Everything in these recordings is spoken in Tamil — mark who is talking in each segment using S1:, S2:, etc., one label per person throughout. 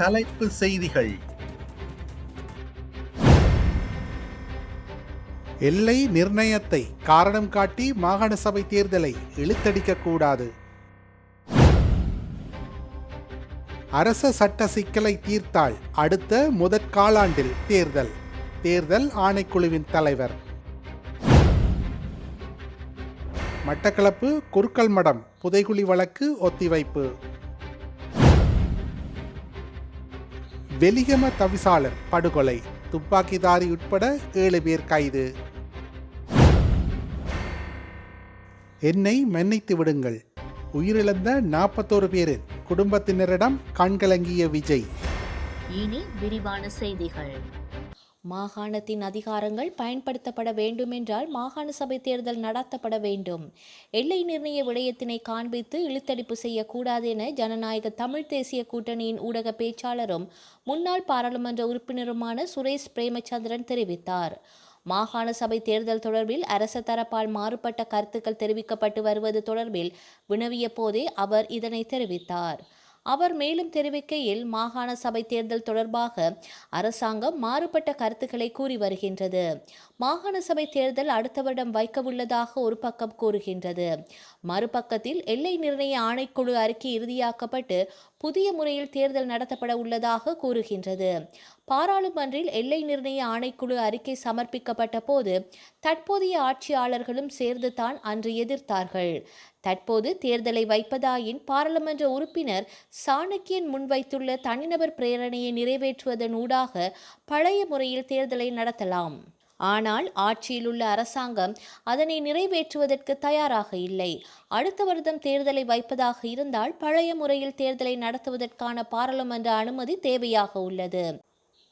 S1: தலைப்பு செய்திகள்.
S2: எல்லை நிர்ணயத்தை காரணம் காட்டி மாகாண சபை தேர்தலை இழுத்தடிக்க கூடாது. அரச சட்ட சிக்கலை தீர்த்தால் அடுத்த முதற் காலாண்டில் தேர்தல். தேர்தல் ஆணைக்குழுவின் தலைவர். மட்டக்களப்பு குறுக்கல் மடம் புதைகுழி வழக்கு ஒத்திவைப்பு. வெலிகம தவிசாளர் படுகொலை. துப்பாக்கிதாரி உட்பட ஏழு பேர் கைது. என்னை மன்னித்து விடுங்கள். உயிரிழந்த நாற்பத்தோரு பேரின் குடும்பத்தினரிடம் கண்கலங்கிய விஜய்.
S3: இனி விரிவான செய்திகள். மாகாணத்தின் அதிகாரங்கள் பயன்படுத்தப்பட வேண்டுமென்றால் மாகாண சபை தேர்தல் நடத்தப்பட வேண்டும். எல்லை நிர்ணய விடயத்தினை காண்பித்து இழுத்தடிப்பு செய்யக்கூடாது என ஜனநாயக தமிழ் தேசிய கூட்டணியின் ஊடக பேச்சாளரும் முன்னாள் பாராளுமன்ற உறுப்பினருமான சுரேஷ் பிரேமச்சந்திரன் தெரிவித்தார். மாகாண சபை தேர்தல் தொடர்பில் அரச தரப்பால் மாறுபட்ட கருத்துக்கள் தெரிவிக்கப்பட்டு வருவது தொடர்பில் வினவிய போதே அவர் இதனை தெரிவித்தார். அவர் மேலும் தெரிவிக்கையில் மாகாண சபை தேர்தல் தொடர்பாக அரசாங்கம் மாறுபட்ட கருத்துக்களை கூறி வருகின்றது. மாகாண சபை தேர்தல் அடுத்த வருடம் வைக்கவுள்ளதாக ஒரு பக்கம் கூறுகின்றது. மறுபக்கத்தில் எல்லை நிர்ணய ஆணைக்குழு அறிக்கை இறுதியாக்கப்பட்டு புதிய முறையில் தேர்தல் நடத்தப்பட உள்ளதாக கூறுகின்றது. பாராளுமன்றில் எல்லை நிர்ணய ஆணைக்குழு அறிக்கை சமர்ப்பிக்கப்பட்ட போது தற்போதைய ஆட்சியாளர்களும் சேர்ந்து தான் அன்று எதிர்த்தார்கள். தற்போது தேர்தலை வைப்பதாயின் பாராளுமன்ற உறுப்பினர் சாணக்கியன் முன்வைத்துள்ள தனிநபர் பிரேரணையை நிறைவேற்றுவதன் ஊடாக பழைய முறையில் தேர்தலை நடத்தலாம். ஆனால் ஆட்சியில் உள்ள அரசாங்கம் அதனை நிறைவேற்றுவதற்கு தயாராக இல்லை. அடுத்த வருடம் தேர்தலை வைப்பதாக இருந்தால் பழைய முறையில் தேர்தலை நடத்துவதற்கான பாராளுமன்ற அனுமதி தேவையாக உள்ளது.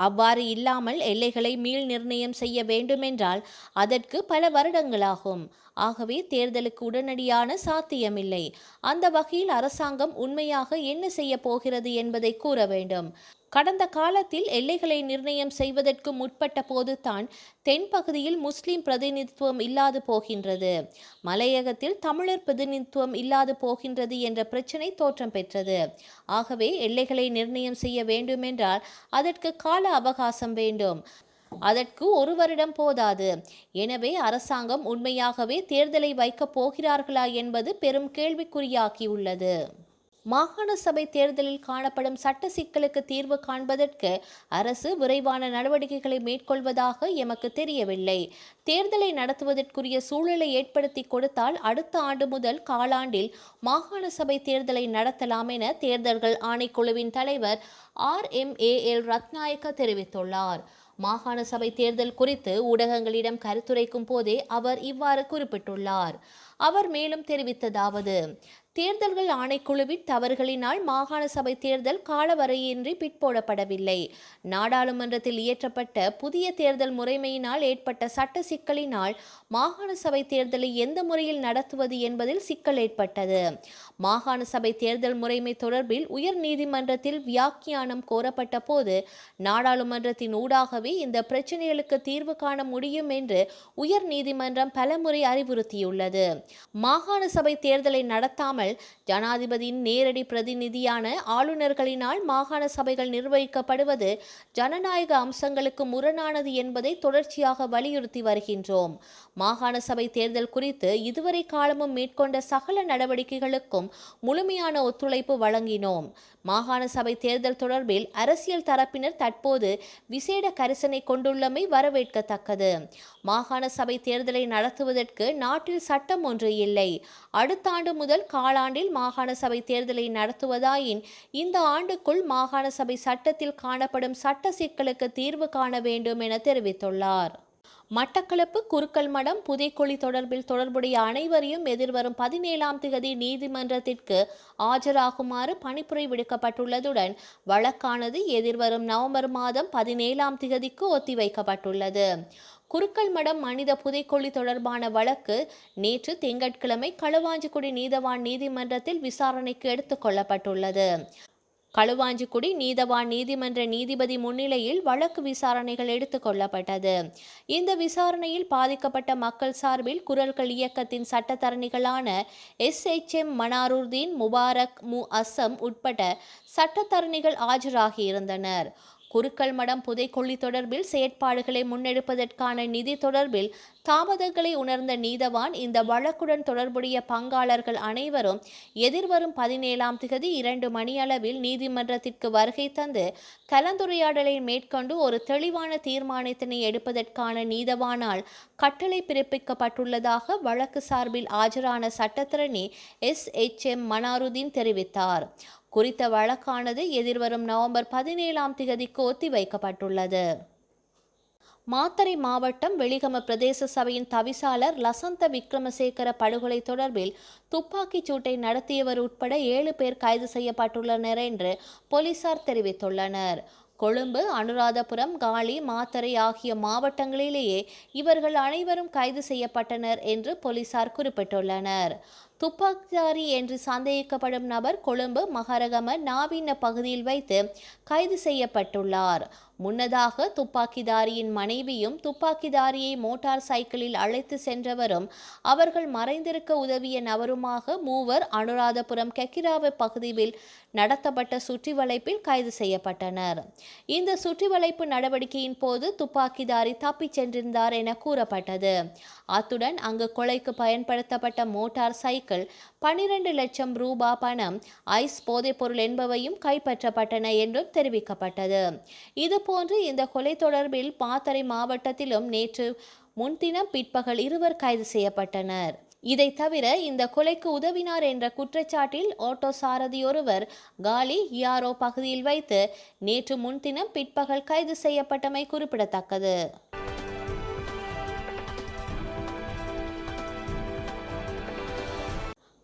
S3: அவ்வாறு இல்லாமல் எல்லைகளை மீள் நிர்ணயம் செய்ய வேண்டுமென்றால் அதற்கு பல வருடங்களாகும். ஆகவே தேர்தலுக்கு உடனடியான சாத்தியமில்லை. அந்த வகையில் அரசாங்கம் உண்மையாக என்ன செய்ய போகிறது என்பதை கூற வேண்டும். கடந்த காலத்தில் எல்லைகளை நிர்ணயம் செய்வதற்கு முற்பட்ட போதுதான் தென்பகுதியில் முஸ்லிம் பிரதிநிதித்துவம் இல்லாது போகின்றது. மலையகத்தில் தமிழர் பிரதிநிதித்துவம் இல்லாது போகின்றது என்ற பிரச்சினை தோற்றம் பெற்றது. ஆகவே எல்லைகளை நிர்ணயம் செய்ய வேண்டுமென்றால் அதற்கு கால அவகாசம் வேண்டும். அதற்கு ஒரு வருடம் போதாது. எனவே அரசாங்கம் உண்மையாகவே தேர்தலை வைக்கப் போகிறார்களா என்பது பெரும் கேள்விக்குறியாகியுள்ளது. மாகாண சபை தேர்தலில் காணப்படும் சட்ட சிக்கலுக்கு தீர்வு காண்பதற்கு அரசு விரைவான நடவடிக்கைகளை மேற்கொள்வதாக எமக்கு தெரியவில்லை. தேர்தலை நடத்துவதற்குரிய சூழலை ஏற்படுத்தி கொடுத்தால் அடுத்த ஆண்டு முதல் காலாண்டில் மாகாண சபை தேர்தலை நடத்தலாம் என தேர்தல்கள் ஆணைக்குழுவின் தலைவர் R. M. A. L. Ratnayake தெரிவித்துள்ளார். மாகாண சபை தேர்தல் குறித்து ஊடகங்களிடம் கருத்துரைக்கும் போதே அவர் இவ்வாறு குறிப்பிட்டுள்ளார். அவர் மேலும் தெரிவித்ததாவது தேர்தல்கள் ஆணைக்குழுவின் தவறுகளினால் மாகாண சபை தேர்தல் காலவரையின்றி பிற்போடப்படவில்லை. நாடாளுமன்றத்தில் இயற்றப்பட்ட புதிய தேர்தல் முறைமையினால் ஏற்பட்ட சட்ட சிக்கலினால் மாகாண சபை தேர்தலை எந்த முறையில் நடத்துவது என்பதில் சிக்கல் ஏற்பட்டது. மாகாண சபை தேர்தல் முறைமை தொடர்பில் உயர் நீதிமன்றத்தில் வியாக்கியானம் கோரப்பட்ட போது நாடாளுமன்றத்தின் ஊடாகவே இந்த பிரச்சனைகளுக்கு தீர்வு காண முடியும் என்று உயர் நீதிமன்றம் பலமுறை அறிவுறுத்தியுள்ளது. மாகாண சபை தேர்தலை நடத்தாமல் ஜனாதிபதியின் நேரடி பிரதிநிதியான ஆளுநர்களினால் மாகாண சபைகள் நிர்வகிக்கப்படுவது ஜனநாயக அம்சங்களுக்கு முரணானது என்பதை தொடர்ச்சியாக வலியுறுத்தி வருகின்றோம். மாகாண சபை தேர்தல் குறித்து இதுவரை காலமும் மேற்கொண்ட சகல நடவடிக்கைகளுக்கும் முழுமையான ஒத்துழைப்பு வழங்கினோம். மாகாண சபை தேர்தல் தொடர்பில் அரசியல் தரப்பினர் தற்போது விசேட கரிசனை கொண்டுள்ளமை வரவேற்கத்தக்கது. மாகாண சபை தேர்தலை நடத்துவதற்கு நாட்டில் சட்டம் ஒன்று இல்லை. அடுத்த ஆண்டு முதல் கால காலாண்டில் மாகாண சபை தேர்தலை நடத்துவதாயின் இந்த ஆண்டுக்குள் மாகாண சபை சட்டத்தில் காணப்படும் சட்ட சிக்கலுக்கு தீர்வு காண வேண்டும் என தெரிவித்துள்ளார். மட்டக்களப்பு குறுக்கல் மடம் புதைக்குழி தொடர்பில் தொடர்புடைய அனைவரையும் எதிர்வரும் பதினேழாம் திகதி நீதிமன்றத்திற்கு ஆஜராகுமாறு பணிப்புரை விடுக்கப்பட்டுள்ளதுடன் வழக்கானது எதிர்வரும் நவம்பர் மாதம் பதினேழாம் திகதிக்கு ஒத்திவைக்கப்பட்டுள்ளது. குறுக்கல் மடம் மனித புதைக்குழி தொடர்பான வழக்கு நேற்று திங்கட்கிழமை களுவாஞ்சிக்குடி நீதவான் நீதிமன்றத்தில் விசாரணைக்கு எடுத்துக் கொள்ளப்பட்டுள்ளது. களுவாஞ்சிக்குடி நீதவான் நீதிமன்ற நீதிபதி முன்னிலையில் வழக்கு விசாரணைகள் எடுத்துக் கொள்ளப்பட்டது. இந்த விசாரணையில் பாதிக்கப்பட்ட மக்கள் சார்பில் குரல்கள் இயக்கத்தின் சட்டத்தரணிகளான S. H. M. Manarudeen Mubarak மு. அசம் உட்பட சட்டத்தரணிகள் ஆஜராகியிருந்தனர் குருக்கள் மடம் புதைக்கொள்ளி தொடர்பில் செயற்பாடுகளை முன்னெடுப்பதற்கான நிதி தொடர்பில் தாமதங்களை உணர்ந்த நீதவான் இந்த வழக்குடன் தொடர்புடைய பங்காளர்கள் அனைவரும் எதிர்வரும் பதினேழாம் திகதி இரண்டு மணியளவில் நீதிமன்றத்திற்கு வருகை தந்து கலந்துரையாடலை மேற்கொண்டு ஒரு தெளிவான தீர்மானத்தினை எடுப்பதற்கான நீதவானால் கட்டளை பிறப்பிக்கப்பட்டுள்ளதாக வழக்கு சார்பில் ஆஜரான சட்டத்திரணி எஸ் எச் எம் மனாருதீன் தெரிவித்தார். குறித்த வழக்கானது எதிர்வரும் நவம்பர் பதினேழாம் திகதிக்கு ஒத்திவைக்கப்பட்டுள்ளது. மாத்தறை மாவட்டம் வெளிகம பிரதேச சபையின் தவிசாளர் லசந்த விக்ரமசேகர படுகொலை தொடர்பில் துப்பாக்கிச் சூட்டை நடத்தியவர் உட்பட ஏழு பேர் கைது செய்யப்பட்டுள்ளனர் என்று போலீசார் தெரிவித்துள்ளனர். கொழும்பு அனுராதபுரம் காலி மாத்தறை ஆகிய மாவட்டங்களிலேயே இவர்கள் அனைவரும் கைது செய்யப்பட்டனர் என்று போலீசார் குறிப்பிட்டுள்ளனர். துப்பாக்கிதாரி என்று சந்தேகிக்கப்படும் நபர் கொழும்பு மகரகம நாவின பகுதியில் வைத்து கைது செய்யப்பட்டுள்ளார். முன்னதாக துப்பாக்கிதாரியின் மனைவியும் துப்பாக்கிதாரியை மோட்டார் சைக்கிளில் அழைத்து சென்றவரும் அவர்கள் மறைந்திருக்க உதவிய நபருமாக மூவர் அனுராதபுரம் கெக்கிராவை பகுதியில் நடத்தப்பட்ட சுற்றிவளைப்பில் கைது செய்யப்பட்டனர். இந்த சுற்றிவளைப்பு நடவடிக்கையின் போது துப்பாக்கிதாரி தப்பிச் சென்றிருந்தார் என கூறப்பட்டது. அத்துடன் அங்கு கொலைக்கு பயன்படுத்தப்பட்ட மோட்டார் சைக்கிள் பனிரெண்டு லட்சம் ரூபா பணம் ஐஸ் போதைப்பொருள் என்பவையும் கைப்பற்றப்பட்டன என்றும் தெரிவிக்கப்பட்டது. இது இதுபோன்று இந்த கொலை தொடர்பில் பாத்தரை மாவட்டத்திலும் நேற்று முன்தினம் பிற்பகல் இருவர் கைது செய்யப்பட்டனர். இதை தவிர இந்த கொலைக்கு உதவினார் என்ற குற்றச்சாட்டில் ஓட்டோ சாரதி ஒருவர் காலி ஹியாரோ பகுதியில் வைத்து நேற்று முன்தினம் பிற்பகல் கைது செய்யப்பட்டமை குறிப்பிடத்தக்கது.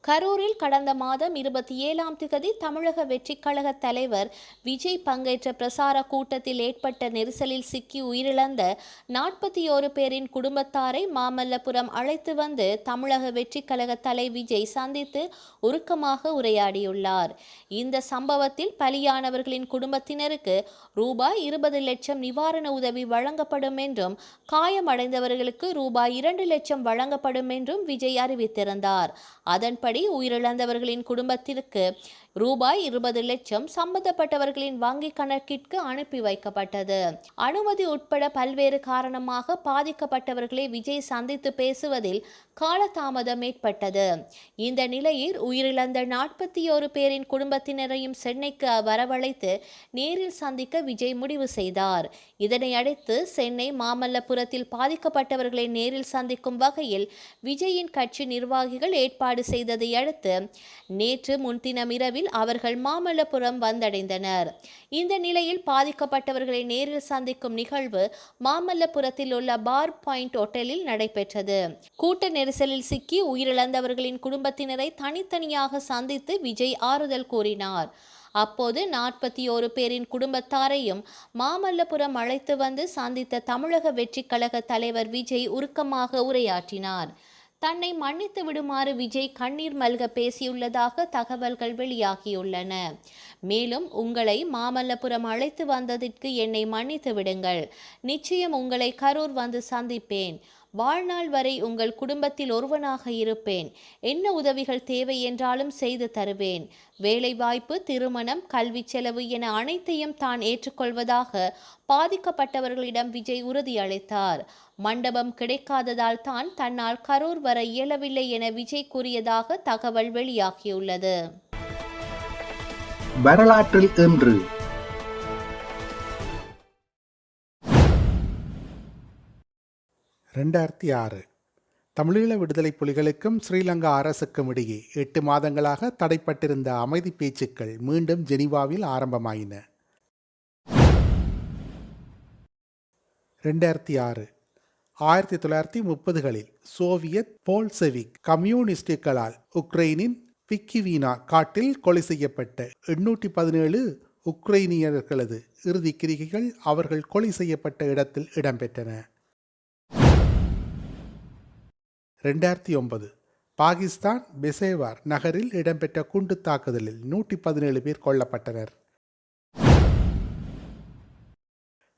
S3: கரூரில் கடந்த மாதம் இருபத்தி ஏழாம் திகதி தமிழக வெற்றிக் கழக தலைவர் விஜய் பங்கேற்ற பிரசார கூட்டத்தில் ஏற்பட்ட நெரிசலில் சிக்கி உயிரிழந்த நாற்பத்தி ஓரு பேரின் குடும்பத்தாரை மாமல்லபுரம் அழைத்து வந்து தமிழக வெற்றிக் கழக தலை விஜய் சந்தித்து உருக்கமாக உரையாடியுள்ளார். இந்த சம்பவத்தில் பலியானவர்களின் குடும்பத்தினருக்கு ரூபாய் இருபது லட்சம் நிவாரண உதவி வழங்கப்படும் என்றும் காயமடைந்தவர்களுக்கு ரூபாய் இரண்டு லட்சம் வழங்கப்படும் என்றும் விஜய் அறிவித்திருந்தார். அதன்படி உயிரிழந்தவர்களின் குடும்பத்திற்கு ரூபாய் இருபது லட்சம் சம்பந்தப்பட்டவர்களின் வங்கி கணக்கிற்கு அனுப்பி வைக்கப்பட்டது. அனுமதி உட்பட பல்வேறு காரணமாக பாதிக்கப்பட்டவர்களை விஜய் சந்தித்து பேசுவதில் காலதாமதம் ஏற்பட்டது. இந்த நிலையில் உயிரிழந்த நாற்பத்தி ஓரு பேரின் குடும்பத்தினரையும் சென்னைக்கு வரவழைத்து நேரில் சந்திக்க விஜய் முடிவு செய்தார். இதனை அடுத்து சென்னை மாமல்லபுரத்தில் பாதிக்கப்பட்டவர்களை நேரில் சந்திக்கும் வகையில் விஜயின் கட்சி நிர்வாகிகள் ஏற்பாடு செய்ததை அடுத்து நேற்று முன்தினம் இரவில் அவர்கள் மாமல்லபுரம் வந்தடைந்தனர். இந்த நிலையில் பாதிக்கப்பட்டவர்களை நேரில் சந்திக்கும் நிகழ்வு மாமல்லபுரத்தில் உள்ள பார் பாயிண்ட் ஹோட்டலில் நடைபெற்றது. கூட்ட நெரிசலில் சிக்கி உயிரிழந்தவர்களின் குடும்பத்தினரை தனித்தனியாக சந்தித்து விஜய் ஆறுதல் கூறினார். அப்போது நாற்பத்தி ஓரு பேரின் குடும்பத்தாரையும் மாமல்லபுரம் அழைத்து வந்து சந்தித்த தமிழக வெற்றி கழக தலைவர் விஜய் உருக்கமாக உரையாற்றினார். தன்னை மன்னித்து விடுமாறு விஜய் கண்ணீர் மல்க பேசியுள்ளதாக தகவல்கள் வெளியாகியுள்ளன. மேலும் உங்களை மாமல்லபுரம் அழைத்து வந்ததற்கு என்னை மன்னித்து விடுங்கள். நிச்சயம் உங்களை கரூர் வந்து சந்திப்பேன். வாழ்நாள் வரை உங்கள் குடும்பத்தில் ஒருவனாக இருப்பேன். என்ன உதவிகள் தேவை என்றாலும் செய்து தருவேன். வேலைவாய்ப்பு திருமணம் கல்வி செலவு என அனைத்தையும் தான் ஏற்றுக்கொள்வதாக பாதிக்கப்பட்டவர்களிடம் விஜய் உறுதியளித்தார். மண்டபம் கிடைக்காததால் தான் தன்னால் கரூர் வர இயலவில்லை என விஜய் கூறியதாக தகவல் வெளியாகியுள்ளது.
S1: வரலாற்றில் இன்று
S2: ரெண்டாயிரத்தி ஆறு. தமிழீழ விடுதலை புலிகளுக்கும் ஸ்ரீலங்கா அரசுக்கும் இடையே எட்டு மாதங்களாக தடைப்பட்டிருந்த அமைதி பேச்சுக்கள் மீண்டும் ஜெனீவாவில் ஆரம்பமாயின. ரெண்டாயிரத்தி ஆறு. ஆயிரத்தி தொள்ளாயிரத்தி முப்பதுகளில் சோவியத் போல்செவிக் கம்யூனிஸ்டுகளால் உக்ரைனின் பிக்கிவீனா காட்டில் கொலை செய்யப்பட்ட எண்ணூற்றி பதினேழு உக்ரைனியர்களது இறுதி கிரிகைகள் அவர்கள் கொலை செய்யப்பட்ட இடத்தில் இடம்பெற்றன. ரெண்டாயிரத்தி ஒன்பது. பாகிஸ்தான் பெசேவார் நகரில் இடம்பெற்ற குண்டு தாக்குதலில் நூற்றி பதினேழு பேர் கொல்லப்பட்டனர்.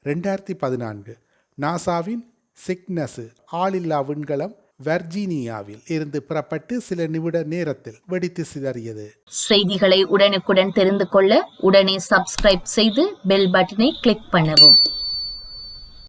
S2: ரெண்டாயிரத்தி பதினான்கு. நாசாவின் சிக்னஸு ஆளில்லா விண்கலம் வர்ஜீனியாவில் இருந்து புறப்பட்டு சில நிமிட நேரத்தில் வெடித்து சிதறியது.
S3: செய்திகளை உடனுக்குடன் தெரிந்து கொள்ள உடனே சப்ஸ்கிரைப் செய்து பெல் பட்டனை கிளிக் பண்ணவும்.